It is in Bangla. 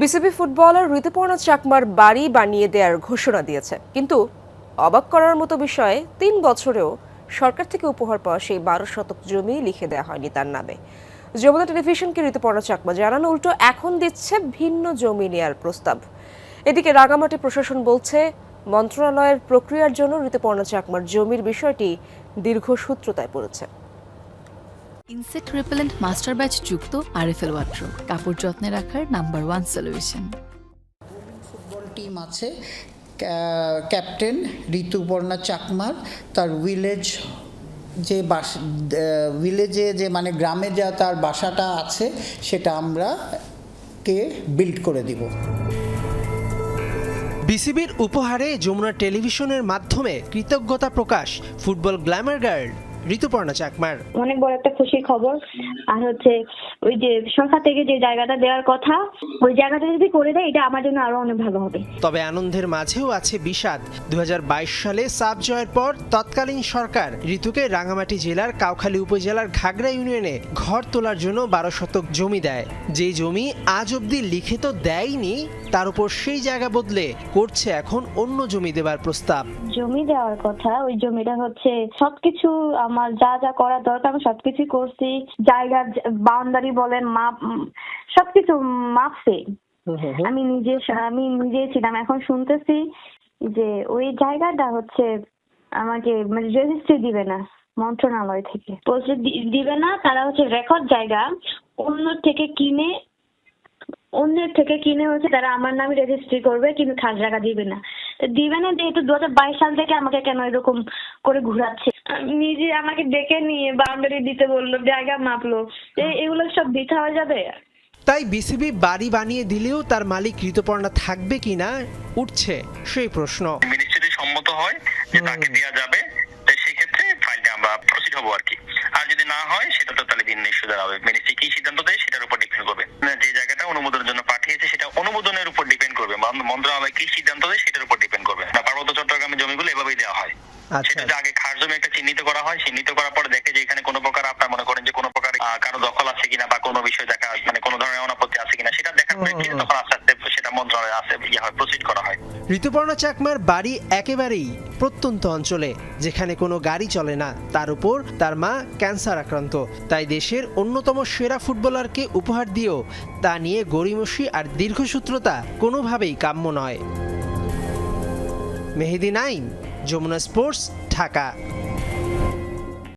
বিসিবি ফুটবলার ঋতুপর্ণা চাকমার বাড়ি বানিয়ে দেওয়ার ঘোষণা দিয়েছে। কিন্তু অবাক করার মতো বিষয়ে তিন বছরেও সরকার থেকে উপহার পাওয়া সেই বারো শতক জমি লিখে দেওয়া হয়নি তার নামে। যমুনা টেলিভিশনকে ঋতুপর্ণা চাকমা জানান উল্টো, এখন দিচ্ছে ভিন্ন জমি নেয়ার প্রস্তাব। এদিকে রাঙামাটি প্রশাসন বলছে, মন্ত্রণালয়ের প্রক্রিয়ার জন্য ঋতুপর্ণা চাকমার জমির বিষয়টি দীর্ঘসূত্রতায় পড়েছে। ইনসেক্ট রিপেলেন্ট মাস্টার ব্যাচ যুক্ত আরএফএল ওয়াট্রো কাপড় যত্নে রাখার number one solution. Football team আছে ক্যাপ্টেন ঋতুপর্ণা চাকমার তার ভিলেজ যে বাস ভিলেজে যে মানে গ্রামে যা তার বাসাটা আছে সেটা আমরা কে বিল্ড করে দিব। বিসিবির উপহারে যমুনা টেলিভিশনের মাধ্যমে কৃতজ্ঞতা প্রকাশ ফুটবল গ্ল্যামার গার্ল ঋতুপর্ণা চাকমার। অনেক বড় একটা খুশির খবর। আর হচ্ছে ওই যে সরকার থেকে যে জায়গাটা দেওয়ার কথা ওই জায়গাটা যদি করে দেয় এটা আমার জন্য আরও অনেক ভালো হবে। তবে আনন্দের মাঝেও আছে বিষাদ। দু সালে সাব জয়ের পর তৎকালীন সরকার ঋতুকে রাঙামাটি জেলার কাউখালী উপজেলার ঘাগড়া ইউনিয়নে ঘর তোলার জন্য বারো শতক জমি দেয়। যে জমি আজ অবধি লিখিত দেয়নি তার উপর সেই জায়গা বদলে করছে এখন অন্য জমি দেবার প্রস্তাব। জমি দেওয়ার কথা ওই জমিটা হচ্ছে সবকিছু আমার যা যা করার দরকার আমি সবকিছু করছি। জায়গার বাউন্ডারি বলেন মাপ সবকিছু মাপছে। আমি নিজে আমি নিজেই ছিলাম। এখন শুনতেছি যে ওই জায়গাটা হচ্ছে আমাকে মানে রেজিস্ট্রি দিবে না মন্ত্রণালয় থেকে। বলছে দিবে না তারা হচ্ছে রেকর্ড জায়গা। অন্য থেকে কিনে অন্যের থেকে কিনে হচ্ছে তারা আমার নামে রেজিস্ট্রি করবে কিন্তু খাস জায়গা দিবে না। দিবে না যেহেতু দু হাজার বাইশ সাল থেকে আমাকে কেন এরকম করে ঘুরাচ্ছে? নিজে আমাকে ডেকে নিয়ে বাউন্ডারি দিতে বলল জায়গা মাপলো। এগুলো সব বৃথা হয়ে যাবে? তাই বিসিবি বাড়ি বানিয়ে দিলেও তার মালিক ঋতুপর্ণা থাকবে কিনা উঠছে সেই প্রশ্ন। মিনিস্ট্রি সম্মত হয় যে তাকে দেওয়া যাবে তো সেই ক্ষেত্রে ফাইলটা আমরা প্রসিড হব আর কি। আর যদি না হয় সেটা তো তাহলে ভিন্ন ইস্যু হবে। মিনিস্ট্রি কি সিদ্ধান্ত দেয় সেটার উপর ডিপেন্ড করবে। না, যে জায়গাটা অনুমোদনের জন্য পাঠিয়েছে সেটা অনুমোদনের উপর ডিপেন্ড করবে। মন- মন্ত্রণালয় কি সিদ্ধান্ত দেয় সেটার উপর ডিপেন্ড করবে। না পার্বত্য চট্টগ্রামের জমিগুলো এভাবেই দেওয়া হয়। সেটা আগে খাস জমি একটা চিহ্নিত করা হয়। চিহ্নিত করার পরে দেখে যে এখানে কোনো প্রকার আপনার মনে করেন যে কোনো প্রকার কারও দখল আছে কিনা বা কোনো বিষয় দেখা মানে কোনো ধরনের অনাপত্তি আছে কিনা সেটা দেখার তখন আস্তে আস্তে সেটা মন্ত্রণালয়ে আসে ইয়ে হয় প্রসিড করা হয়। ঋতুপর্ণা চাকমার বাড়ি একেবারেই প্রত্যন্ত অঞ্চলে যেখানে কোনো গাড়ি চলে না। তার উপর তার মা ক্যান্সার আক্রান্ত। তাই দেশের অন্যতম সেরা ফুটবলারকে উপহার দিয়েও তা নিয়ে গড়িমসি আর দীর্ঘসূত্রতা কোনোভাবেই কাম্য নয়। মেহেদি নাইম যমুনা স্পোর্টস ঢাকা।